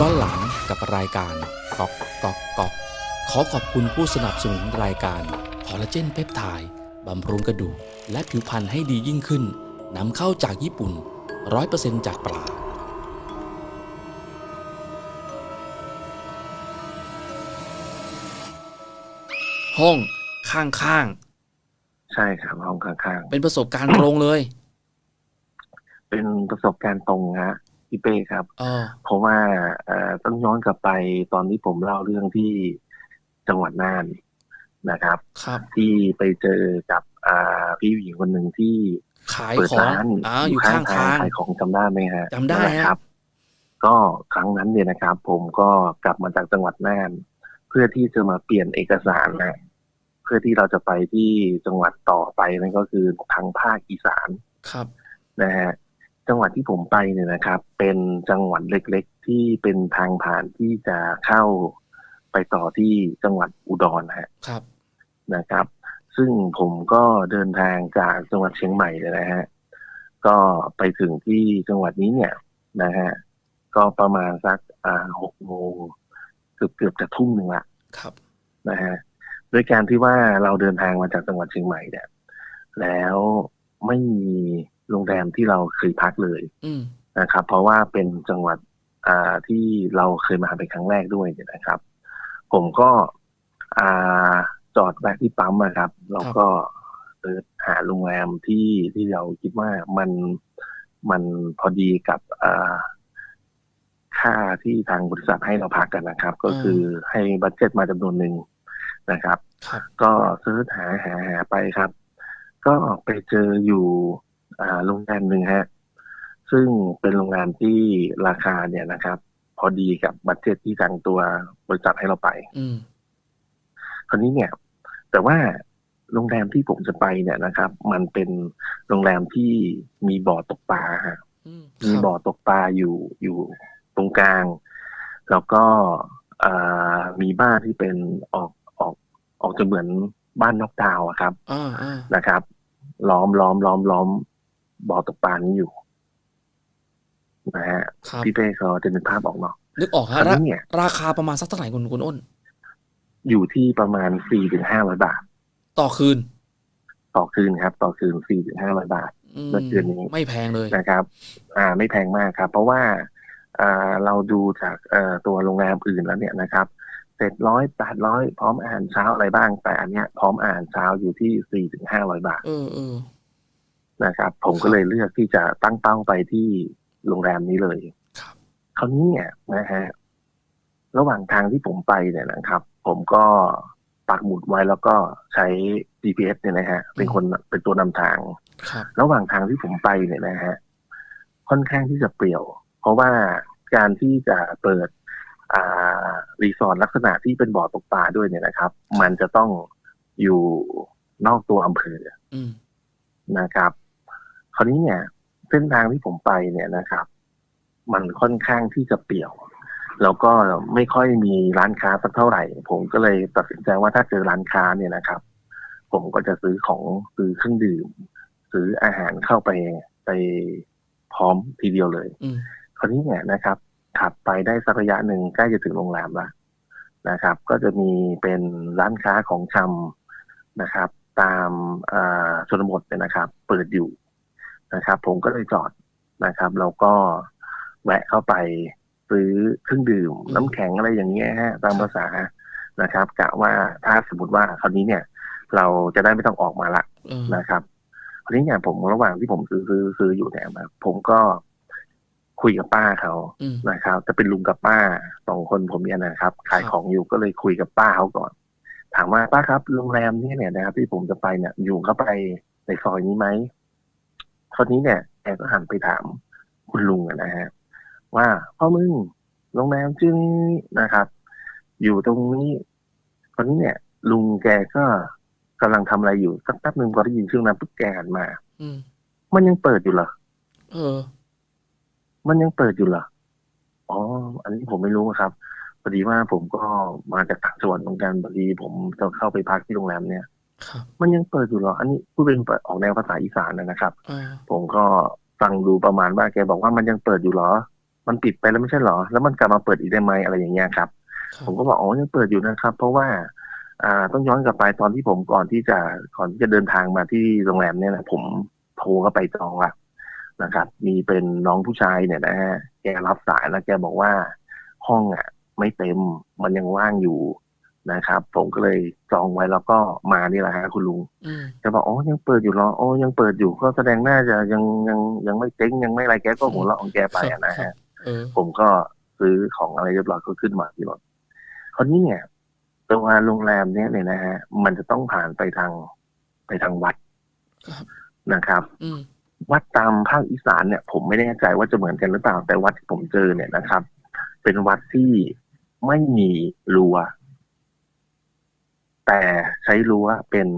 ย้อนหลังกับรายการก๊อกก๊อกก๊อกขอขอบคุณผู้สนับสนุนรายการคอลลาเจนเพปไทด์บำรุงกระดูกและผิวพรรณให้ดียิ่งขึ้นนำเข้าจากญี่ปุ่น 100%จากปลาห้องข้างใช่ครับห้องข้างๆ เป็นประสบการณ์ตรงเลยๆเป็นประสบการณ์ตรงฮะ พี่เป้ครับเออเพราะว่าเอ่อต้องย้อนกลับไปตอนที่ผมเล่าเรื่องที่จังหวัดน่านนะครับครับที่ไปเจอกับอ่าพี่ผู้หญิงคนหนึ่งที่ขายเปิดของร้านอ่าอยู่ข้างทางขายของจำได้ไหมฮะจำได้นั่นแหละฮะครับ ก็ครั้งนั้นเนี่ยนะครับ ผมก็กลับมาจากจังหวัดน่าน เพื่อที่จะมาเปลี่ยนเอกสารนะเพื่อที่เราจะไปที่จังหวัดต่อไปนั่นก็คือทางภาคอีสานครับนะฮะ จังหวัดที่ผมไปเนี่ยนะครับ เป็นจังหวัดเล็ก ๆ ที่เป็นทางผ่านที่จะเข้าไปต่อที่จังหวัดอุดรนะฮะครับนะครับ ซึ่งผมก็เดินทางจากจังหวัดเชียงใหม่เลยนะฮะก็ไปถึงที่จังหวัดนี้เนี่ยนะฮะก็ประมาณสักอ่าหกโมงเกือบเกือบจะทุ่มหนึ่งละครับนะฮะด้วยการที่ว่าเราเดินทางมาจากจังหวัดเชียงใหม่เนี่ยแล้วไม่มี โรงแรมที่เราเคยพักเลยอืมนะครับ เพราะว่าเป็นจังหวัดอ่าที่เราเคยมาเป็นครั้งแรกด้วยเนี่ยนะครับ ผมก็อ่าจอดแวะที่ปั๊มอะครับแล้วก็เสิร์ชหาโรงแรมที่ที่เราคิดว่ามันมันพอดีกับอ่าค่าที่ทางบริษัทให้เราพักกันนะครับ ก็คือให้บัตเจ็ตมาจำนวนหนึ่งนะครับครับก็เสิร์ชหาหาหาไปครับ ก็ไปเจออยู่อ่า โรงแรมหนึ่งฮะซึ่งเป็นโรงแรมที่ราคาเนี่ยนะครับ พอดีกับบัตเจ็ตที่ทางตัวบริษัทให้เราไปอืมคราวนี้เนี่ย แต่ว่าโรงแรมที่ผมจะไปเนี่ยนะครับ มันเป็นโรงแรมที่มีบ่อตกปลาฮะอืมมีบ่อตกปลาอยู่อยู่ตรงกลาง แล้วก็อ่ามีบ้านที่เป็นออกออกออกจะเหมือนบ้านนอกดาวน์อะครับอ่าอ่านะครับ ล้อมล้อมล้อมล้อม บ่อตกปลานี้อยู่นะฮะครับพี่เป้เขาจะนึกภาพออกเนาะนึกออกคฮะราวรานี้เนี่ยราคาประมาณสักเท่าไหร่คุณคุณอ้น อยู่ที่ประมาณสี่ถึงห้าร้อยบาท ต่อคืน ต่อคืนครับ ต่อคืนสี่ถึงห้าร้อยบาทอืมเมื่อคืนนี้ไม่แพงเลยนะครับ อ่า ไม่แพงมากครับ เพราะว่าอ่าเราดูจากเอ่อตัวโรงแรมอื่นแล้วเนี่ยนะครับเจ็ดร้อยแปดร้อยพร้อมอาหารเช้าอะไรบ้าง แต่อันเนี้ยพร้อมอาหารเช้าอยู่ที่สี่ถึงห้าร้อยบาท เออเออ นะครับ ผมก็เลยเลือกที่จะตั้งเป้าไปที่โรงแรมนี้เลยครับคราวนี้เนี่ยนะฮะระหว่างทางที่ผมไปเนี่ยนะครับ ผมก็ปักหมุดไว้แล้วก็ใช้ GPS เนี่ยนะฮะเป็นคนเป็นตัวนำทางครับระหว่างทางที่ผมไปเนี่ยนะฮะค่อนข้างที่จะเปรี่ยว เพราะว่าการที่จะเปิดอ่ารีสอร์ทลักษณะที่เป็นบ่อตกปลาด้วยเนี่ยนะครับ มันจะต้องอยู่นอกตัวอำเภออืมนะครับ คราวนี้เนี่ย เส้นทางที่ผมไปเนี่ยนะครับ มันค่อนข้างที่จะเปี่ยว แล้วก็ไม่ค่อยมีร้านค้าสักเท่าไหร่ ผมก็เลยตัดสินใจว่าถ้าเจอร้านค้าเนี่ยนะครับ ผมก็จะซื้อของซื้อเครื่องดื่มซื้ออาหารเข้าไปไปพร้อมทีเดียวเลยอืมคราวนี้เนี่ยนะครับ ขับไปได้สักระยะหนึ่งใกล้จะถึงโรงแรมแล้วนะครับ ก็จะมีเป็นร้านค้าของชำนะครับ ตามอ่าชนบทเนี่ยนะครับ เปิดอยู่ นะครับ ผมก็เลยจอดนะครับแล้วก็แวะเข้าไปซื้อเครื่องดื่มอืมน้ำแข็งอะไรอย่างเงี้ยฮะตามภาษานะครับกะว่าถ้าสมมติว่าคราวนี้เนี่ย เราจะได้ไม่ต้องออกมาละเออนะครับคราวนี้เนี่ยผมระหว่างที่ผมซื้อซื้อซื้ออยู่เนี่ยนะผมก็คุยกับป้าเขาอืมนะครับจะเป็นลุงกับป้าสองคนผมเนี่ยนะครับ ขายครับของอยู่ก็เลยคุยกับป้าเขาก่อน ถามว่าป้าครับโรงแรมเนี่ยเนี่ยนะครับ ที่ผมจะไปเนี่ยอยู่เข้าไปในซอยนี้ไหม คราวนี้เนี่ยแกก็หันไปถามคุณลุงอะนะฮะว่าพ่อมึงโรงแรมชื่อนี้นะครับ อยู่ตรงนี้คราวนี้เนี่ย ลุงแกก็กำลังทำอะไรอยู่สักแป๊บหนึ่งพอได้ยินชื่อนั้นปุ๊บแกหันมา อืมมันยังเปิดอยู่เหรอเออ มันยังเปิดอยู่เหรออ๋อ อันนี้ผมไม่รู้ครับพอดีว่าผมก็มาจากต่างจังหวัดเหมือนกันพอดีผมจะเข้าไปพักที่โรงแรมเนี่ย ครับ มันยังเปิดอยู่เหรอ อันนี้พูดเป็นออกแนวภาษาอีสานนะนะครับเออผมก็ฟังดูประมาณว่าแกบอกว่ามันยังเปิดอยู่เหรอ มันปิดไปแล้วไม่ใช่เหรอ แล้วมันกลับมาเปิดอีกได้ไหมอะไรอย่างเงี้ยครับครับ ผมก็บอกอ๋อยังเปิดอยู่นะครับ เพราะว่า อ่าต้องย้อนกลับไปตอนที่ผมก่อนที่จะก่อนที่จะเดินทางมาที่โรงแรมเนี่ยนะผมโทรเข้าไปจองละนะครับ มีเป็นน้องผู้ชายเนี่ยนะฮะแกรับสายแล้วแกบอกว่าห้องอะ ไม่เต็มมันยังว่างอยู่ นะครับ ผมก็เลยจองไว้แล้วก็มานี่แหละฮะคุณลุงอืมแกบอกอ๋อยังเปิดอยู่เหรออ๋อยังเปิดอยู่ก็แสดงน่าจะยังยังยังไม่เจ๊งยังไม่อะไรแกก็หัวเราะของแกไปอะนะครัฮะบเออผมก็ซื้อของอะไรเรียบร้อยก็ขึ้นมาที่รถคราวนี้เนี่ยตัวโรงแรมเนี่ยเนี่ยนะฮะมันจะต้องผ่านไปทางไปทางวัดครับนะครับอืมวัดตามภาคอีสานเนี่ย ผมไม่แน่ใจว่าจะเหมือนกันหรือเปล่าแต่วัดที่ผมเจอเนี่ยนะครับ เป็นวัดที่ไม่มีรั้ว แต่ใช้รั้วเป็น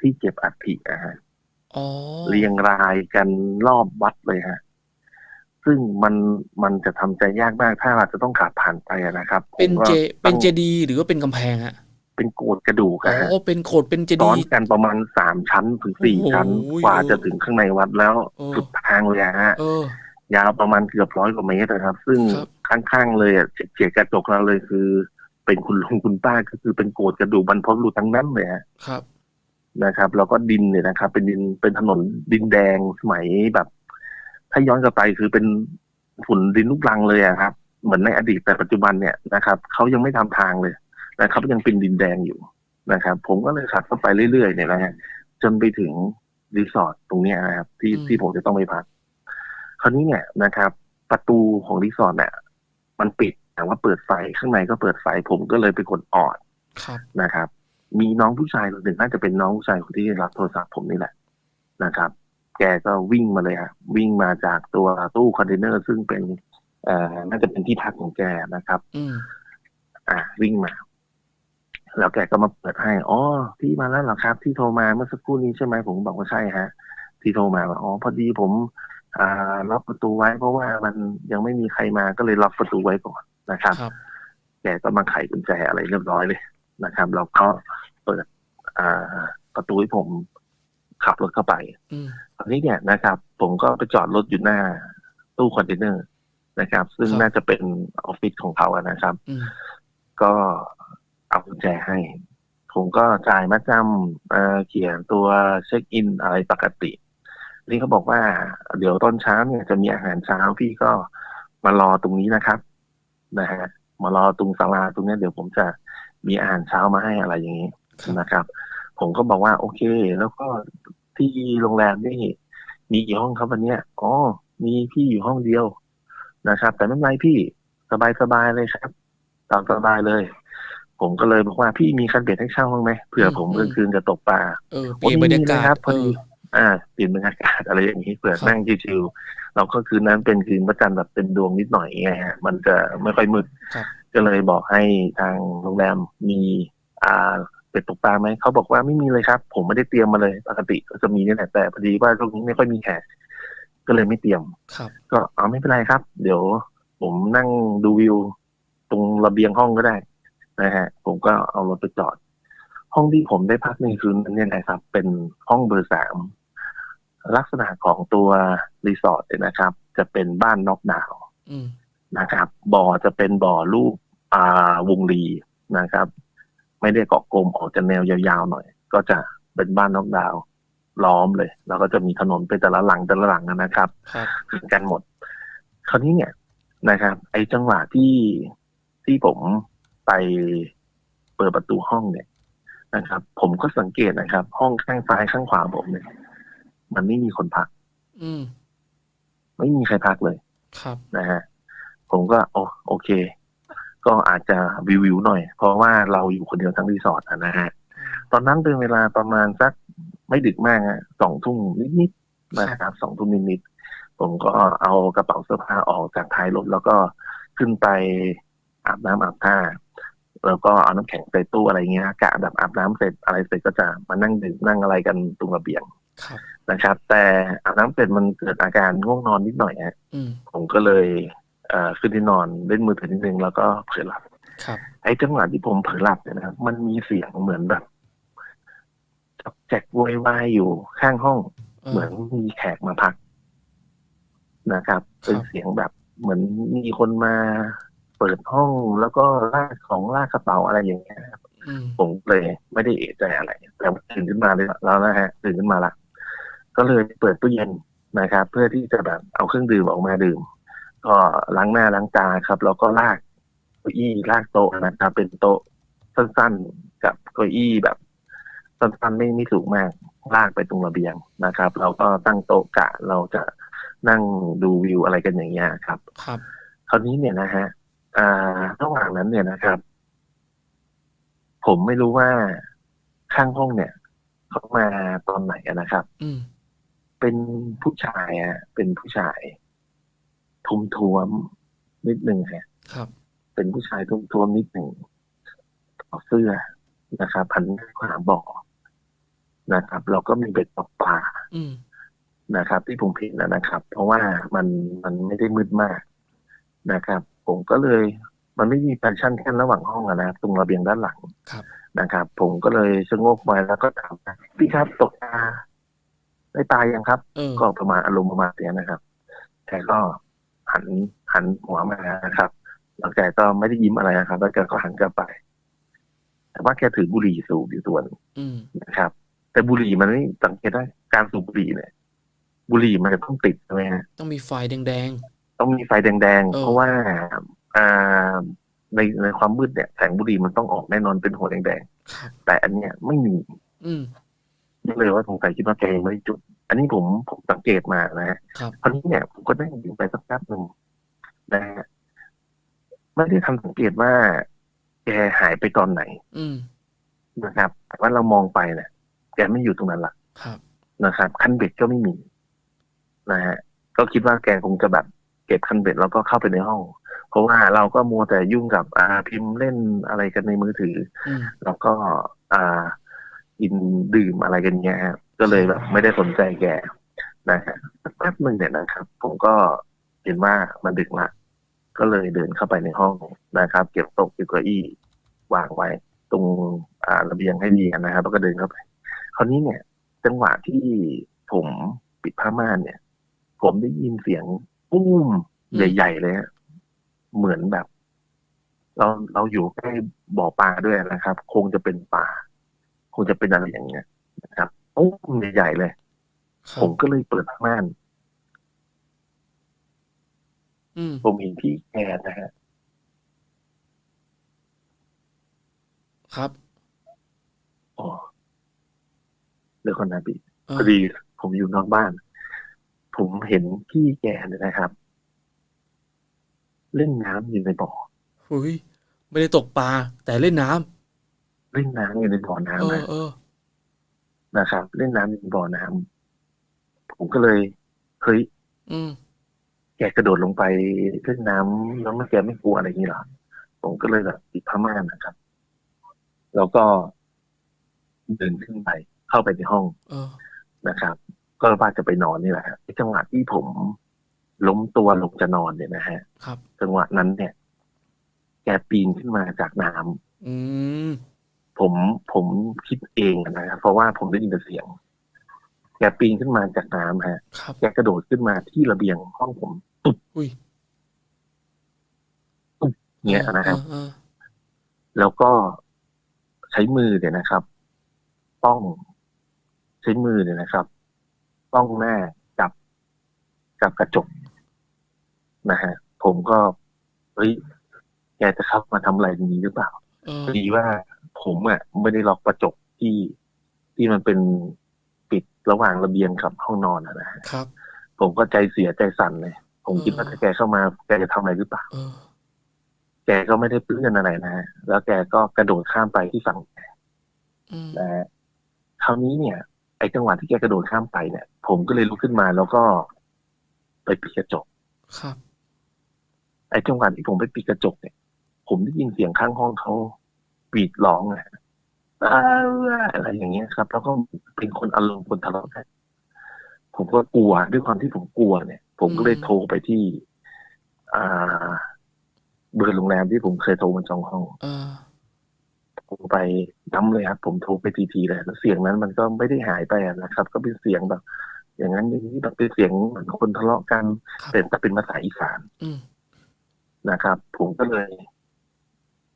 ที่เก็บอัฐินะฮะอ๋อเรียงรายกันรอบวัดเลยฮะ ซึ่งมันมันจะทำใจยากมากถ้าเราจะต้องขับผ่านไปอะนะครับ เป็นผมก็เจเป็นต้องเจดีย์หรือว่าเป็นกำแพงฮะ เป็นโกดกระดูกอ๋อะฮะอเป็นโขดเป็นเจซ้ดีอนย์กันประมาณสามชั้นถึงสี่โอ้โหชั้น กว่าจะถึงข้างในวัดแล้วเออสุดทางเลยอะฮะเออยาวประมาณเกือบร้อยกว่าเมตรนะครับ ซึ่งครับข้างๆเลยอะเฉียดกระจกเราเลยคือ เป็นคุณลุงคุณป้าก็คือเป็นโกดกระดูกบรรพบุรุษทั้งนั้นเลยฮะครับนะครับ แล้วก็ดินเนี่ยนะครับ เป็นดินเป็นถนนดินแดงสมัยแบบ ถ้าย้อนกลับไปคือเป็นฝุ่นดินลูกรังเลยอะครับ เหมือนในอดีตแต่ปัจจุบันเนี่ยนะครับเขายังไม่ทำทางเลยนะครับ ยังเป็นดินแดงอยู่นะครับ ผมก็เลยขับเข้าไปเรื่อยๆเนี่ยนะฮะจนไปถึงรีสอร์ทตรงเนี้ยนะครับ ที่อืมที่ผมจะต้องไปพักคราวนี้เนี่ยนะครับ ประตูของรีสอร์ทเนี่ยมันปิด แต่ว่าเปิดไฟข้างในก็เปิดไฟผมก็เลยไปกดออดครับนะครับ มีน้องผู้ชายคนหนึ่งน่าจะเป็นน้องผู้ชายคนที่รับโทรศัพท์ผมนี่แหละนะครับ แกก็วิ่งมาเลยฮะวิ่งมาจากตัวตู้คอนเทนเนอร์ซึ่งเป็นเอ่อน่าจะเป็นที่พักของแกนะครับอืมอ่า วิ่งมา แล้วแกก็มาเปิดให้อ๋อพี่มาแล้วเหรอครับ ที่โทรมาเมื่อสักครู่นี้ใช่ไหมผมบอกว่าใช่ฮะ ที่โทรมาว่าอ๋อพอดีผม อ่าล็อกประตูไว้เพราะว่ามันยังไม่มีใครมาก็เลยล็อกประตูไว้ก่อน นะครับครับแกก็มาไขกุญแจอะไรเรียบร้อยเลยนะครับเราก็เปิดอ่าประตูให้ผมขับรถเข้าไปอืมตอนนี้เนี่ยนะครับ ผมก็ไปจอดรถอยู่หน้าตู้คอนเทนเนอร์นะครับ ซึ่งครับน่าจะเป็นออฟฟิศของเขาอะนะครับอืมก็เอากุญแจให้ ผมก็จ่ายมาจำเอ่อเขียนตัวเช็คอินอะไรปกตินี่เขาบอกว่า เดี๋ยวตอนเช้าเนี่ยจะมีอาหารเช้าพี่ก็มารอตรงนี้นะครับ นะฮะมารอตรงศาลาตรงเนี้ยเดี๋ยวผมจะมีอาหารเช้ามาให้อะไรอย่างนี้ครับนะครับ ผมก็บอกว่าโอเค แล้วก็ที่โรงแรมนี่มีกี่ห้องครับวันเนี้ยอ๋อมีพี่อยู่ห้องเดียวนะครับ แต่ไม่เป็นไรพี่สบายสบายๆเลยครับ ตามสบายเลย ผมก็เลยบอกว่าพี่มีคันเบ็ดให้เช่าบ้างไหมเผื่อผมกลางคืนจะตกปลาเออเปลี่ยนบรรยากาศโอ้นี่นะครับพเออดี ออ่าเปลี่ยนบรรยากาศอะไรอย่างนี้เผื่อครับนั่งชิวๆเราก็คืนนั้นเป็นคืนพระจันทร์แบบเต็มดวงนิดหน่อยไงฮะมันจะไม่ค่อยมืดครับก็เลยบอกให้ทางโรงแรมมีอ่าเป็ดตกปลาไหมเขาบอกว่าไม่มีเลยครับ ผมไม่ได้เตรียมมาเลยปกติก็จะมีนี่แหละแต่พอดีว่าช่วงนี้ไม่ค่อยมีแขกก็เลยไม่เตรียมครับก็เอาไม่เป็นไรครับ เดี๋ยว ผมนั่งดูวิว ตรงระเบียงห้องก็ได้นะฮะ ผมก็เอารถไปจอด ห้องที่ผมได้พักในคืนนั้นเนี่ยนะครับ เป็นห้องเบอร์สาม ลักษณะของตัวรีสอร์ทเนี่ยนะครับ จะเป็นบ้านนอกดาวน์อืมนะครับ บ่อจะเป็นบ่อรูปอ่าวงรีนะครับ ไม่ได้เกาะกลมออกจะแนวยาวๆหน่อย ก็จะเป็นบ้านนอกดาวน์ล้อมเลย แล้วก็จะมีถนนเป็นแต่ละหลังแต่ละหลังนะครับครับเหมือนกันหมด คราวนี้เนี่ยนะครับ ไอ้จังหวะที่ที่ผมไปเปิดประตูห้องเนี่ยนะครับ ผมก็สังเกตนะครับ ห้องข้างซ้ายข้างขวาผมเนี่ย มันไม่มีคนพัก อืม ไม่มีใครพักเลย ครับนะฮะผมก็โอโอเค ก็อาจจะวิววิวๆหน่อย เพราะว่าเราอยู่คนเดียวทั้งรีสอร์ทอะนะฮะตอนนั้นเป็นเวลาประมาณสักไม่ดึกมากอะสองทุ่มนิดๆนะครับสองทุ่มนิดๆผมก็เอากระเป๋าเสื้อผ้าออกจากท้ายรถแล้วก็ขึ้นไปอาบน้ำอาบท่าแล้วก็เอาน้ำแข็งใส่ตู้อะไรเงี้ยกะแบบอาบน้ำเสร็จอะไรเสร็จก็จะมานั่งดื่มนั่งอะไรกันตรงระเบียงครับ นะครับ แต่อาบน้ำเสร็จมันเกิดอาการง่วงนอนนิดหน่อยฮะอืมผมก็เลยเอ่อขึ้นที่นอนเล่นมือถือนิดนึงแล้วก็เผลอหลับครับไอ้จังหวะที่ผมเผลอหลับเนี่ยนะครับ มันมีเสียงเหมือนแบบจับแจกโวยวายอยู่ข้างห้องเออเหมือนมีแขกมาพักนะครับ เป็นครับเสียงแบบเหมือนมีคนมาเปิดห้องแล้วก็ลากของลากกระเป๋าอะไรอย่างเงี้ยครับอืมผมเลยไม่ได้เอะใจอะไร แต่ว่าตื่นขึ้นมาเลยแล้วนะฮะตื่นขึ้นมาละ ก็เลยเปิดตู้เย็นนะครับ เพื่อที่จะแบบเอาเครื่องดื่มออกมาดื่ม ก็ล้างหน้าล้างตาครับแล้วก็ลากเก้าอี้ลากโต๊ะนะครับเป็นโต๊ะสั้นๆกับเก้าอี้แบบสั้นๆไม่ไม่สูงมากลากไปตรงระเบียงนะครับ เราก็ตั้งโต๊ะกะเราจะนั่งดูวิวอะไรกันอย่างเงี้ยครับ ครับ คราวนี้เนี่ยนะฮะอ่าระหว่างนั้นเนี่ยนะครับ ผมไม่รู้ว่าข้างห้องเนี่ยเขามาตอนไหนอะนะครับ อืม เป็นผู้ชายอะเป็นผู้ชายทุมทวมๆนิดหนึ่งฮะครับ เป็นผู้ชายทุมทวมๆนิดหนึ่งถอดเสื้อนะครับพันหน้าขวาบ่อนะครับแล้วก็มีเบ็ดตกปลาอืมนะครับ ที่ผมผิดนะนะครับ เพราะว่ามันมันไม่ได้มืดมากนะครับ ผมก็เลย มันไม่มีแฟชั่นแค่ระหว่างห้องอะนะตรงระเบียงด้านหลังครับนะครับ ผมก็เลยชะโงกมาแล้วก็ถามพี่ครับตกปลา ได้ตายยังครับเออก็ประมาณอารมณ์ประมาณเนี้ยนะครับแกก็หันหันหัวมานะครับแล้วแกก็ไม่ได้ยิ้มอะไรนะครับ แล้วแกก็หันกลับไป แต่ว่าแกถือบุหรี่สูบอยู่ตัวหนึงอืมนะครับ แต่บุหรี่มันไม่สังเกตได้การสูบบุหรี่เนี่ยบุหรี่มันจะต้องติดใช่ไหมฮะต้องมีไฟแดงต้องมีไฟแดงเออๆเพราะว่าอ่าในในความมืดเนี่ยแสงบุหรี่มันต้องออกแน่นอนเป็นหัวแดงๆครับๆแต่อันเนี้ยไม่มี อื มก็เลยว่าสงสัยคิดว่าแกยังไม่ได้จุด อันนี้ผมผมสังเกตมานะฮะครับคราวนี้เนี่ยผมก็นั่งอยู่ไปสักแป๊บหนึ่งนะฮะไม่ได้ทันสังเกตว่า แกหายไปตอนไหน อืมนะครับ แต่ว่าเรามองไปเนี่ยแกไม่อยู่ตรงนั้นละครับนะครับ คันเบ็ดก็ไม่มี นะฮะก็คิดว่าแกคงจะแบบเก็บคันเบ็ดแล้วก็เข้าไปในห้อง เพราะว่าเราก็มัวแต่ยุ่งกับอ่าพิมพ์เล่นอะไรกันในมือถืออืมแล้วก็ อ่า กินดื่มอะไรกันเงี้ยก็เลยแบบ ไม่ได้สนใจแกนะฮะสักแป๊บหนึ่งเนี่ยนะครับ ผมก็เห็นว่ามันดึกละก็เลยเดินเข้าไปในห้องนะครับ เก็บโต๊ะเก็บเก้าอี้วางไว้ ตรงอ่าระเบียงให้ดีนะครับแล้วก็เดินเข้าไป คราวนี้เนี่ย จังหวะที่ผมปิดผ้าม่านเนี่ย ผมได้ยินเสียงปุ้มใหญ่ ๆ เลยฮะเหมือนแบบ เราเราอยู่ใกล้บ่อปลาด้วยนะครับ คงจะเป็นปลา คงจะเป็นอะไรอย่างเงี้ยนะครับปุ้มใหญ่ๆเลยครัผบมก็เลยเปิดผ้าม่านอืมผมเห็นพี่แกนะฮะครับอ๋อเดี๋ยวก่อนนะพี่เออพอดีผมอยู่นอกบ้าน ผมเห็นพี่แกเนี่ยนะครับ เล่นน้ำอยู่ในบ่อหุยไม่ได้ตกปลาแต่เล่นน้ำ เล่นน้ำอยู่ในบ่อเอน้ำอนะเออ นะครับ เล่นน้ำอยู่ในบ่อน้ำผมก็เลยเฮ้ยอืมแกกระโดดลงไปเล่นน้ำแล้วไม่แกไม่กลัวอะไรอย่างนี้เหรอผมก็เลยแบบปิดผ้าม่านนะครับ แล้วก็เดินขึ้นไป เข้าไปในห้องเออ นะครับ ก็ว่าจะไปนอนนี่แหละฮะไอ้จังหวะที่ผมล้มตัวลงจะนอนเนี่ยนะฮะ ครับ จังหวะนั้นเนี่ย แกปีนขึ้นมาจากน้ำอืม ผมผมคิดเองนะครับเพราะว่าผมได้ยินแต่เสียงแกปีนขึ้นมาจากน้ำฮะครับ แกกระโดดขึ้นมาที่ระเบียงห้องผมอุ้ยเนี่ยนะครับเออแล้วก็ใช้มือเนี่ยนะครับป้องใช้มือเนี่ยนะครับป้องหน้ากับกับกระจกนะฮะผมก็เฮ้ยแกจะเข้ามาทำอะไรอย่างนี้หรือเปล่าเออพอดีว่า ผมอะไม่ได้ล็อกกระจกที่ที่มันเป็นปิดระหว่างระเบียงกับห้องนอนอะนะฮะครับ ผมก็ใจเสียใจสั่นเลย ผมอืมคิดว่าถ้าแกเข้ามาแกจะทำอะไรหรือเปล่าเออแกก็ไม่ได้เพื่อนอะไรนะฮะแล้วแกก็กระโดดข้ามไปที่ฝั่งอืมนะฮะคราวนี้เนี่ย ไอ้จังหวะที่แกกระโดดข้ามไปเนี่ย ผมก็เลยลุกขึ้นมาแล้วก็ไปปิดกระจกครับ ไอ้จังหวะที่ผมไปปิดกระจกเนี่ย ผมได้ยินเสียงข้างห้องเขา กรีดร้องอะอ้าวอะไรอย่างเงี้ยครับ แล้วก็เป็นคนอารมณ์คนทะเลาะกันผมก็กลัวด้วยความที่ผมกลัวเนี่ย ผมก็เลยอืมโทรไปที่ อ่า เบอร์โรงแรมที่ผมเคยโทรมาจองห้องเออโทรไปย้ำเลยครับ ผมโทรไปทีทีเลยแล้วเสียงนั้นมันก็ไม่ได้หายไปอะนะครับ ก็เป็นเสียงแบบ อย่างนั้นอย่างนี้แบบเป็นเสียงเหมือนคนทะเลาะกันครับแต่แต่เป็นภาษาอีสานอืมนะครับ ผมก็เลย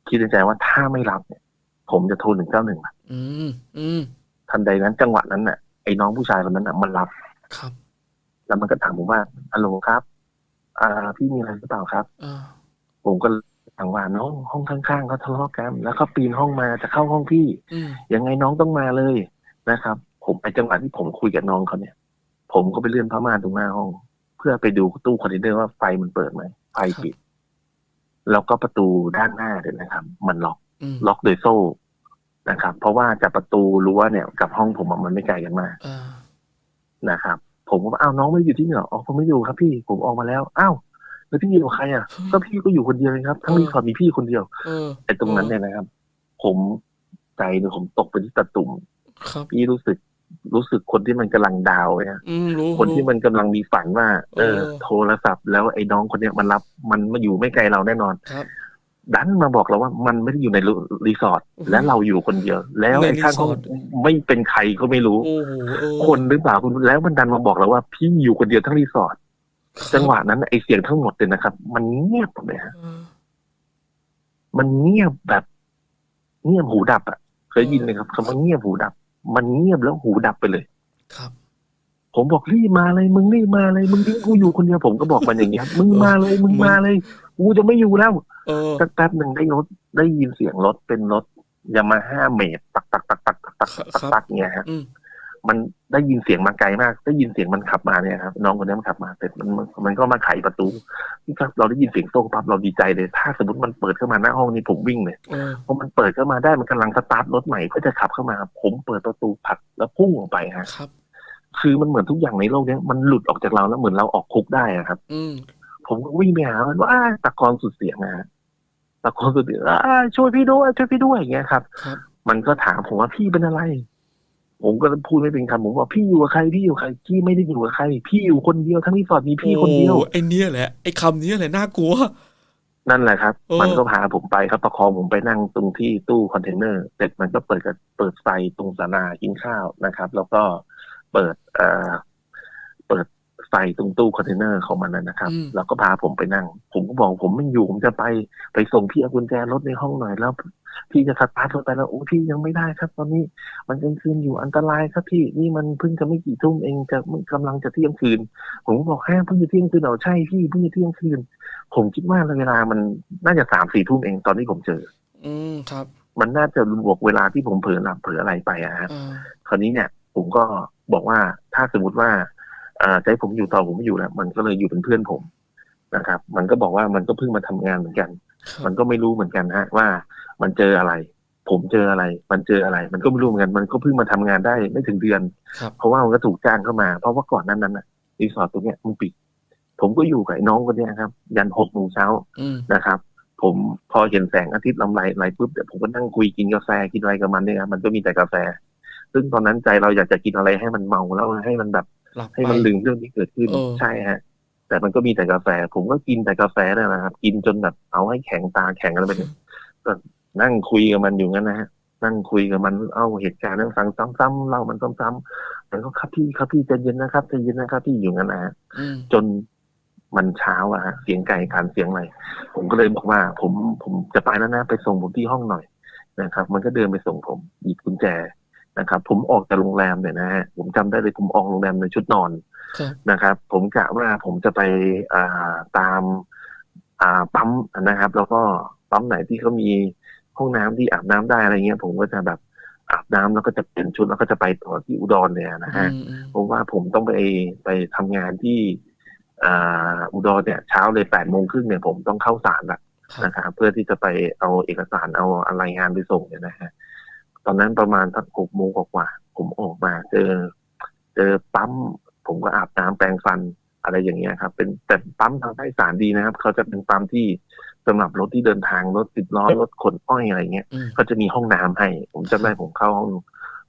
คิดในใจว่าถ้าไม่รับเนี่ย ผมจะโทรหนึ่งเก้าหนึ่งอืมอืมทันใดนั้นจังหวะนั้นน่ะไอ้น้องผู้ชายคนนั้นน่ะมันรับ ครับ แล้วมันก็ถามผมว่าฮัลโหลครับ อ่า พี่มีอะไรหรือเปล่าครับอ่าผมก็ถามว่าน้องห้องข้างๆเขาทะเลาะกัน แล้วเขาปีนห้องมาจะเข้าห้องพี่อืมยังไงน้องต้องมาเลยนะครับ ผมไอ้จังหวะที่ผมคุยกับน้องเขาเนี่ย ผมก็ไปเลื่อนผ้าม่านตรงหน้าห้อง เพื่อไปดูตู้คอนเทนเนอร์ว่าไฟมันเปิดไหมไฟปิด แล้วก็ประตูด้านหน้าเนี่ยนะครับ มันล็อกอืมล็อกโดยโซ่นะครับ เพราะว่าจากประตูรั้วเนี่ยกับห้องผมอะมันไม่ไกลกันมากอ่านะครับ ผมก็บอกอ้าวน้องไม่ได้อยู่ที่นี่เหรออ๋อผมไม่อยู่ครับ พี่ผมออกมาแล้วอ้าวแล้วพี่อยู่กับใครอะก็พี่ก็อยู่คนเดียวเลยครับ ทั้งรีสอร์ทมีพี่คนเดียวเออไอ้ตรงนั้นเนี่ยนะครับ ผมใจเนี่ยผมตกไปที่ตะตุ่มครับพี่รู้สึก รู้สึกคนที่มันกำลังดาวน์เนี่ยอืมรู้คนที่มันกำลังมีฝันว่าเออเออ โทรศัพท์แล้วไอ้น้องคนเนี้ยมันรับมันมาอยู่ไม่ไกลเราแน่นอนครับดันมาบอกเราว่ามันไม่ได้อยู่ในรีสอร์ทอือฮึและเราอยู่คนเดียว แล้วในไอ้ข้างห้องรีสอร์ทไม่เป็นใครก็ไม่รู้โอ้โหเออคนหรือเปล่าคุณแล้วมันดันมาบอกเราว่าพี่อยู่คนเดียวทั้งรีสอร์ทครับจังหวะนั้นไอ้เสียงทั้งหมดเลยนะครับ มันเงียบหมดเลยฮะเออมันเงียบแบบ เงียบหูดับอะเคยยินไหมครับคำว่าเงียบหูดับ มันเงียบแล้วหูดับไปเลย ครับ ผมบอกรีบมาเลย มึงรีบมาเลย มึงทิ้งกูอยู่คนเดียวผมก็บอกมันอย่างเงี้ยมึงมาเลยมึงมาเลยกูจะไม่อยู่แล้วสักแป๊บหนึ่งได้รถได้ยินเสียงรถเป็นรถยามาฮ่าเมดตักตักตักตักตักตักตักเนี่ยฮะ มมันได้ยินเสียงมาไกลมาก ได้ยินเสียงมันขับมาเนี่ยครับน้องคนนี้มันขับมาเสร็จมันมันมันก็มาไขประตูนี่ครับเราได้ยินเสียงโต้งปั๊บเราดีใจเลย ถ้าสมมติมันเปิดเข้ามาหน้าห้องนี่ผมวิ่งเลยเออเพราะมันเปิดเข้ามาได้มันกำลังสตาร์ทรถใหม่เพื่อจะขับเข้ามา ผมเปิดประตูผลักแล้วพุ่งออกไปฮะครับ คือมันเหมือนทุกอย่างในโลกเนี้ยมันหลุดออกจากเราแล้วเหมือนเราออกคุกได้อะครับ อืมผมก็วิ่งไปหามันว่าตะโกอนสุดเสียงนะฮะตะโกอนสุดเสียงอ่าช่วยพี่ด้วยช่วยพี่ด้วยอย่างเงี้ยครับครับมันก็ถามผมว่าพี่เป็นอะไร ผมก็พูดไม่เป็นคำผมบอกพี่อยู่กับใครพี่อยู่กับใครพี่ไม่ได้อยู่กับใคร พี่อยู่คนเดียวทั้งรีสอร์ทมีพี่คนเดียวโอ้ไอเนี้ยแหละไอคำเนี้ยแหละน่ากลัว นั่นแหละครับเออมันก็พาผมไปครับประคองผมไปนั่งตรงที่ตู้คอนเทนเนอร์เสร็จมันก็เปิดกับเปิดไฟตรงศาลากินข้าวนะครับ แล้วก็เปิดเอ่อเปิดไฟตรงตู้คอนเทนเนอร์ของมันนะนะครับอืมแล้วก็พาผมไปนั่ง ผมก็บอกผมไม่อยู่ผมจะไปไปส่งพี่เอากุญแจรถในห้องหน่อยแล้ว พี่จะสตาร์ทรถไปแล้วโอ้พี่ยังไม่ได้ครับ ตอนนี้มันกลางคืนอยู่อันตรายครับพี่นี่มันเพิ่งจะไม่กี่ทุ่มเองจะมันกำลังจะเที่ยงคืน ผมก็บอกแค่เพิ่งจะเที่ยงคืนเอาใช่พี่เพิ่งจะเที่ยงคืน ผมคิดว่าเวลามันน่าจะสามสี่ทุ่มเองตอนที่ผมเจอ อืมครับ มันน่าจะบวกเวลาที่ผมเผลอหลับเผลออะไรไปอะฮะอ่าคราวนี้เนี่ย ผมก็บอกว่าถ้าสมมติว่าเอ่อจะให้ผมอยู่ต่อผมไม่อยู่แล้วมันก็เลยอยู่เป็นเพื่อนผมนะครับ มันก็บอกว่ามันก็เพิ่งมาทำงานเหมือนกันครับมันก็ไม่รู้เหมือนกันฮะว่า มันเจออะไร ผมเจออะไร มันเจออะไร มันก็ไม่รู้เหมือนกัน มันก็เพิ่งมาทำงานได้ไม่ถึงเดือนครับเพราะว่ามันก็ถูกจ้างเข้ามา เพราะว่าก่อนนั้นนั้นน่ะรีสอร์ทตรงเนี้ยมันปิด ผมก็อยู่กับไอ้น้องคนเนี้ยครับ ยันหกโมงเช้าอืมนะครับ ผมพอเห็นแสงอาทิตย์ลำไรไหลปุ๊บเดี๋ยวผมก็นั่งคุยกินกาแฟกินอะไรกับมันเนี่ยครับมันก็มีแต่กาแฟ ซึ่งตอนนั้นใจเราอยากจะกินอะไรให้มันเมาแล้วให้มันแบบหลับให้ไปมันลืมเรื่องที่เกิดขึ้นเออใช่ฮะแต่มันก็มีแต่กาแฟ ผมก็กินแต่กาแฟนั่นแหละครับ กินจนแบบเอาให้แข็งตาแข็งอะไรไปเนี่ยก็นั่งคุยกับมันอยู่งั้นนะฮะนั่งคุยกับมันเอาเหตุการณ์นั้นฟังซ้ำๆเล่ามันซ้ำๆมันก็ครับพี่ครับพี่ใจเย็นนะครับใจเย็นนะครับพี่อยู่งั้นนะฮะอืมจนมันเช้าอะฮะเสียงไก่การเสียงอะไรผมก็เลยบอกว่า ผมผมจะไปแล้วนะไปส่งผมที่ห้องหน่อยนะครับ มันก็เดินไปส่งผมหยิบกุญแจนะครับ ผมออกจากโรงแรมเนี่ยนะฮะผมจำได้เลยผมออกโรงแรมในชุดนอนครับนะครับ ผมกะว่าผมจะไปอ่าตาม อ่าปั๊มนะครับ แล้วก็ปั๊มไหนที่เขามี ห้องน้ำที่อาบน้ำได้อะไรเงี้ย ผมก็จะแบบอาบน้ำแล้วก็จะเปลี่ยนชุดแล้วก็จะไปต่อที่อุดรเนี่ยนะฮะอืมอืมเพราะว่าผมต้องไปไปทำงานที่อ่าอุดรเนี่ยเช้าเลยแปดโมงครึ่งเนี่ยผมต้องเข้าศาลละครับนะครับเพื่อที่จะไปเอาเอกสารเอาอะไรงานไปส่งเนี่ยนะฮะตอนนั้นประมาณสักหกโมงกว่าๆผมออกมาเจอ เจอปั๊มผมก็อาบน้ำแปรงฟันอะไรอย่างเงี้ยครับ เป็นแต่ปั๊มทางภาคอีสานดีนะครับ เขาจะเป็นปั๊มที่ สำหรับรถที่เดินทางรถติดล้อรถขนอ้อยอะไรเงี้ยอืมก็จะมีห้องน้ำให้ ผมจำได้ผมเข้าห้อง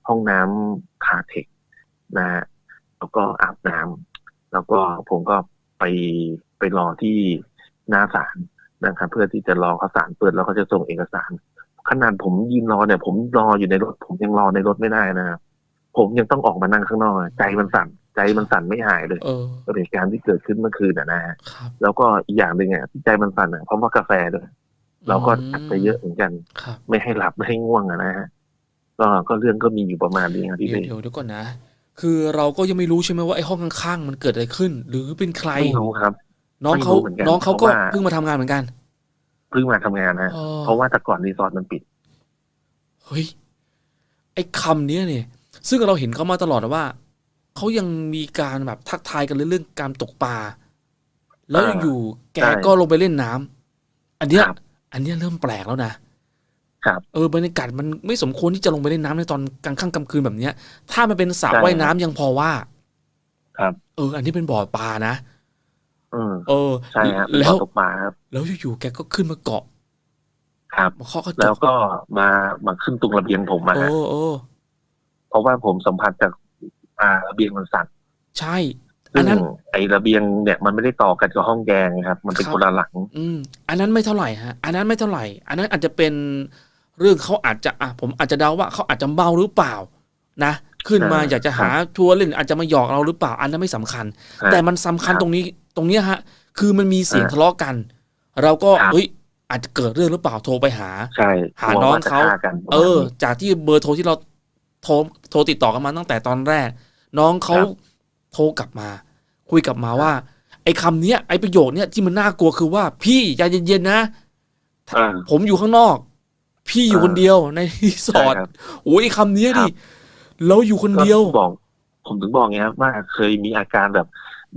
ห้องน้ำคาเทคนะฮะแล้วก็อาบน้ำแล้วก็ผมก็ไปไปรอที่หน้าศาลนะครับเพื่อที่จะรอเขาศาลเปิดแล้วเขาจะส่งเอกสาร ขนาดผมยืนรอเนี่ย ผมรออยู่ในรถ ผมยังรอในรถไม่ได้นะครับผมยังต้องออกมานั่งข้างนอกใจมันสั่น ใจมันสั่นไม่หายเลยเออกับเหตุการณ์ที่เกิดขึ้นเมื่อคืนนะนะฮะครับแล้วก็อีกอย่างหนึ่งอะที่ใจมันสั่นอะเพราะว่ากาแฟด้วยเราก็อัดไปเยอะเหมือนกันครับไม่ให้หลับไม่ให้ง่วงอะนะฮะก็ก็เรื่องก็มีอยู่ประมาณนี้ครับพี่เดี๋ยวเป้เดี๋ยวเดี๋ยวก่อนนะ คือเราก็ยังไม่รู้ใช่ไหมว่าไอ้ห้องข้างๆมันเกิดอะไรขึ้น หรือเป็นใครไม่รู้ครับ น้องเขาไม่รู้เหมือนกันน้องเขาก็เพราะว่าเพิ่งมาทำงานเหมือนกันเพิ่งมาทำงานนะอ๋อเพราะว่าแต่ก่อนรีสอร์ทมันปิดเฮ้ยไอ้คำเนี้ยเนี่ย ซึ่งเราเห็นเขามาตลอดนะว่า เขายังมีการแบบทักทายกันเรื่องการตกปลาแล้วอ่าอยู่ๆแกใช่ก็ลงไปเล่นน้ำอันเนี้ยครับอันเนี้ยเริ่มแปลกแล้วนะครับเออบรรยากาศมันไม่สมควรที่จะลงไปเล่นน้ำในตอนกลางค่ำกลางคืนแบบเนี้ย ถ้ามันเป็นสระใช่ว่ายน้ำยังพอว่า ครับ เออ อันนี้เป็นบ่อปลานะอืมเออใช่ครับแล้วตกปลาครับ แล้วอยู่ๆแกก็ขึ้นมาเกาะ ครับมาเคาะกระจแล้วกก็มามาขึ้นตรงระเบียงผมมาโอ้ฮะโอ้เพราะว่าผมสัมผัสจาก อ่าระเบียงมันสั่นใช่ซึ่อันงนั้นไอ้ระเบียงเนี่ยมันไม่ได้ต่อกันกับห้องแกงครับ มันเป็นครับคนละหลัง อืม อันนั้นไม่เท่าไหร่ฮะ อันนั้นไม่เท่าไหร่ อันนั้นอาจจะเป็นเรื่องเขาอาจจะอะผมอาจจะเดาว่าเขาอาจจะเมาหรือเปล่า นะขึ้นมาอ่าอยากจะหาทัวร์เล่นอาจจะมาหยอกเราหรือเปล่า อันนั้นไม่สำคัญฮะแต่มันสำคัญครับตรงนี้ตรงเนี้ยฮะ คือมันมีเสียงอ่าทะเลาะกัน เราก็ครับเอ้ยอาจจะเกิดเรื่องหรือเปล่าโทรไปหาใช่หาน้องเขากลัวว่จะฆ่กันเออ จากที่เบอร์โทรที่เรา โทรโทรติดต่อกันมาตั้งแต่ตอนแรก น้องเขาโทรกลับมา คุยกลับมาว่า ไอ้คำเนี้ยไอ้ประโยคเนี้ยที่มันน่ากลัวคือว่าพี่ใจเย็นๆนะอ่าผมอยู่ข้างนอก พี่อยู่อ่าคนเดียวในรีสอร์ทใช่ครับโอ้ยไอ้คำเนี้ยครัดิบเราอยู่คนเดียวก็บอก ผมถึงบอกไงครับว่าเคยมีอาการแบบ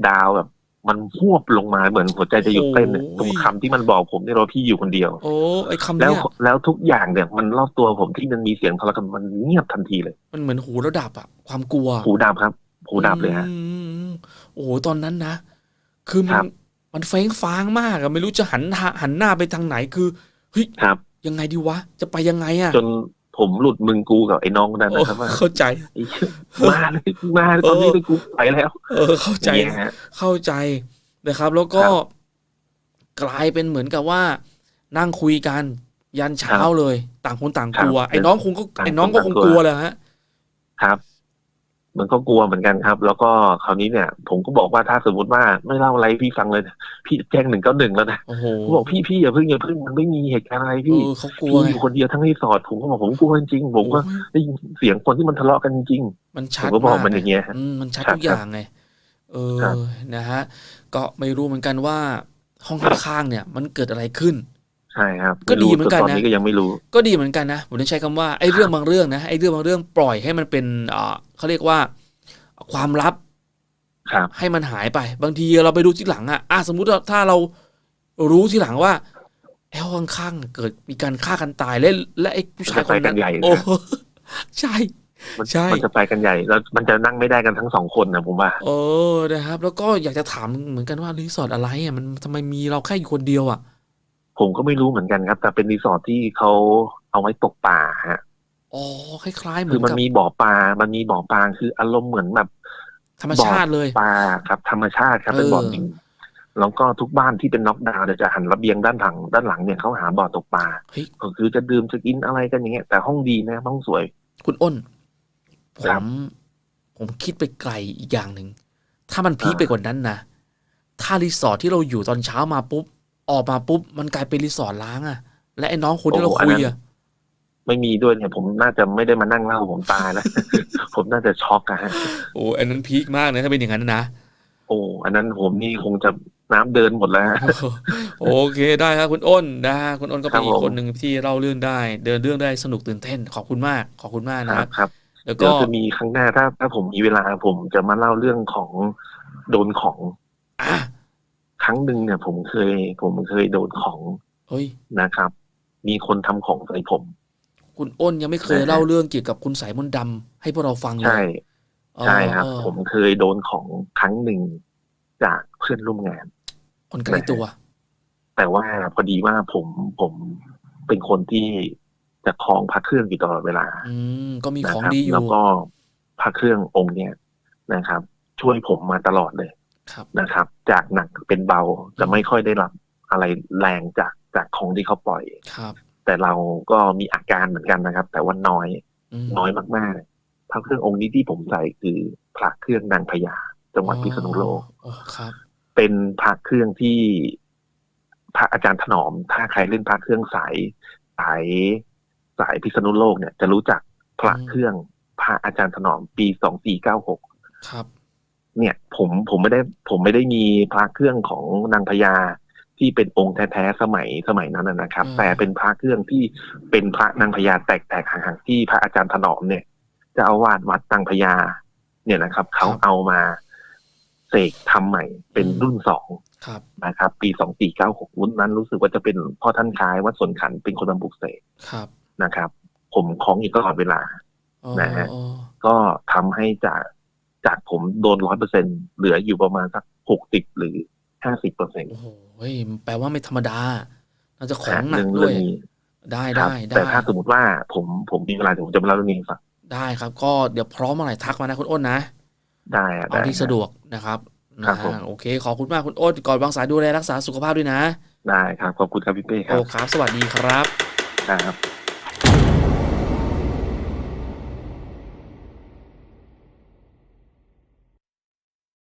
ดาวแบบ มันพวบลงมาเหมือนหัวใจจะหยุดเต้นเนี่ยโอ้ตรยงคำที่มันบอกผมเนี่ยว่าพี่อยู่คนเดียว โอ้ไอ้คำแล้วเนี้ยแล้วทุกอย่างเนี่ย มันรอบตัวผมที่มันมีเสียงทะเลาะกันมันเงียบทันทีเลย มันเหมือนหูระดับอะความกลัวหูดับครับหูดับเลยฮะอืมโอ้โหตอนนั้นนะคือมัครันบมันเฟ้งฟ้างมากอะไม่รู้จะหันหน้าหันหน้าไปทางไหนคือเฮ้ยครับยังไงดีวะ จะไปยังไงอะจน ผมหลุดมึงกูกับไอ้น้องคนนั้นโอ้นะครับว่าเข้าใจไอ้เหี้ยมาเลยมาเลยตอนนี้เลยกูไปแล้ว เออ เข้าใจอย่างเงี้ยฮะเข้าใจนะครับ แล้วก็ครับกลายเป็นเหมือนกับว่า นั่งคุยกัน ยันเช้าครับเลย ต่างคนต่างครับกลัว ไอ้น้องคงก็ต่างคนไอ้น้องก็คงต่างกกลัลัววแหละฮะครับ มันก็กลัวเหมือนกันครับ แล้วก็คราวนี้เนี่ย ผมก็บอกว่าถ้าสมมติว่าไม่เล่าอะไรให้พี่ฟังเลยนะพี่จะแจ้งหนึ่งเก้าหนึ่งแล้วนะโอ้โหผมบอกพี่พี่อย่าเพิ่งอย่าเพิ่งมันไม่มีเหตุการณ์อะไรเอพี่อเขากลัวพี่ไงอยู่คนเดียวทั้งรีสอร์ทผมก็บอกผมกลัวจริงๆผมก็โอ้ยได้ยินเสียงคนที่มันทะเลาะกันจริงมันๆผชัดมก็บอกมากมันอย่างเงี้ยฮะอืมมันชัดชัดทุกอย่างไงเออครับนะฮะก็ไม่รู้เหมือนกันว่าห้องข้างๆเนี่ย มันเกิดอะไรขึ้น ใช่ครับก็ดีเหมือนกันนะตอนนี้ก็ยังไม่รู้ ก็ดีเหมือนกันนะผมจะใช้คำว่าไอ้เรื่องบางเรื่องนะไอ้เรื่องบางเรื่องปล่อยให้มันเป็นเอ่อเขาเรียกว่าความลับครับให้มันหายไป บางทีเราไปดูที่หลังอะอะสมมุติว่าถ้าเรารู้ที่หลังว่าไอ้ห้องข้างๆเกิดมีการฆ่ากันตายและและไอ้ผู้ชายคนมันจะไปกันั้นนใหญ่โอ้ใช่มันใช่มันจะไปกันใหญ่ แล้วมันจะนั่งไม่ได้กันทั้งสองคนนะผมว่าเออนะครับ แล้วก็อยากจะถามเหมือนกันว่ารีสอร์ทอะไรอะมันทำไมมีเราแค่อยู่คนเดียวอะ ผมก็ไม่รู้เหมือนกันครับ แต่เป็นรีสอร์ทที่เขาเอาไว้ตกปลาฮะอ๋อคล้ายๆเหมืคืออนมันกับมีบ่อปลา มันมีบ่อปลาคืออารมณ์เหมือนแบบ ธรรมชาติเลยปลาครับ ธรรมชาติครับเป็นบ่อดินแล้วก็ทุกบ้านที่เป็นน็อกดาวน์เนี่ยจะหันระเบียงด้านหลังด้านหลังเนี่ยเขาหาบ่อตกปลาเฮ้ยก็คือจะดื่มจะกินอะไรกันอย่างเงี้ยแต่ห้องดีนะห้องสวย คุณอ้นผครับมผมคิดไปไกลอีกอย่างหนึ่ง ถ้ามันพีคอ่าไปกว่านั้นนะ ถ้ารีสอร์ทที่เราอยู่ตอนเช้ามาปุ๊บ ออกมาปุ๊บมันกลายเป็นรีสอร์ทล้างอะและไอ้น้องคนที่เราคุยอะไม่มีด้วยเนี่ย ผมน่าจะไม่ได้มานั่งเล่าผมตายแล้วผมน่าจะช็อกอะฮะโอ้อันนั้นพีคมากนะถ้าเป็นอย่างนั้นนะโอ้อันนั้นผมนี่คงจะน้ำเดินหมดแล้วฮะโอเคได้ครับคุณอ้นนะฮะคุณอ้นก็เป็นครับอีกผมคนหนึ่งที่เล่าเรื่องได้ เดินเรื่องได้สนุกตื่นเต้น ขอบคุณมาก ขอบคุณมากคนะครัรับบครับ แล้วเดี๋ก็ยวจะมีครั้งหน้าถ้าถ้าผมมีเวลาผมจะมาเล่าเรื่องของโดนของอะค รั้งหนึ่งเนี่ยผมเคย ผมเคยโดนของเฮ้ยนะครับ มีคนทำของใส่ผม คุณอ้นยังไม่เคยนะฮะเล่าเรื่องเกี่ยวกับคุณสายมนต์ดำให้พวกเราฟังเลใช่ยใช่ครับเออผมเคยโดนของครั้งหนึ่งจากเพื่อนร่วมงาน คนใกล้ตัว แต่ว่าพอดีว่าผมผมเป็นคนที่จะคล้องพระเครื่องอยู่ตลอดเวลา อืมก็มีนะของครับดีอยู่แล้วก็พระเครื่ององค์เนี้ยนะครับ ช่วยผมมาตลอดเลยครับ นะครับ จากหนักเป็นเบาจะไม่ค่อยได้รับอะไรแรงจากจากของที่เขาปล่อยครับ แต่เราก็มีอาการเหมือนกันนะครับ แต่ว่าน้อยอืมน้อยมากพระเครื่ององค์นี้ที่ผมใส่คือพระเครื่องนางพญาจังหวัดพิษณุโลกอ๋อครับ เป็นพระเครื่องที่พระอาจารย์ถนอม ถ้าใครเล่นพระเครื่องสายสายสายพิษณุโลกเนี่ย จะรู้จักพระเครื่องพระอาจารย์ถนอมปีสองสี่เก้าหกครับ เนี่ย ผมผมไม่ได้ผมไม่ได้มีพระเครื่องของนางพญาที่เป็นองค์แท้ๆสมัยสมัยนั้นนะนะครับอืมแต่เป็นพระเครื่องที่เป็นพระนางพญาแตกๆห่างๆที่พระอาจารย์ถนอมเนี่ยเจะเอาวาดวัดนางพญาเนี่ยนะครับเขาเอามาเสกทำใหม่เป็นรุ่นสองครับนะครับ ปีสองสี่เก้าหกรุ่นนั้น รู้สึกว่าจะเป็นพ่อท่านคล้ายวัดสวนขันเป็นคนมาบุกเสกครับนะครับ ผมคล้องอยู่ตลอดเวลาอ๋อนะฮะอ๋อก็ทำให้จาก จากผมโดนร้อยเปอร์เซ็นเหลืออยู่ประมาณสักหกสิบหรือห้าสิบเปอร์เซ็นต์โอ้โหเฮ้ยแปลว่าไม่ธรรมดาน่าจะของหนัเรื่กองด้เรื่วอยงนี้ได้ครับได้ได้แต่ถ้าสมมติว่าผมผมมีเวลาเดี๋ยวผมจะมาเล่าเรื่องนี้ให้ฟังได้ครับ ก็เดี๋ยวพร้อมเมื่อไหร่ทักมานะคุณอ้นนะ ได้อะเอาได้ที่สะดวกนะครับครับนะผมโอเค ขอบคุณมากคุณอ้นก่อนวางสายดูแลรักษาสุขภาพด้วยนะ ได้ครับ ขอบคุณครับพี่เป้คโอ้รับครับ สวัสดีครับ ครับ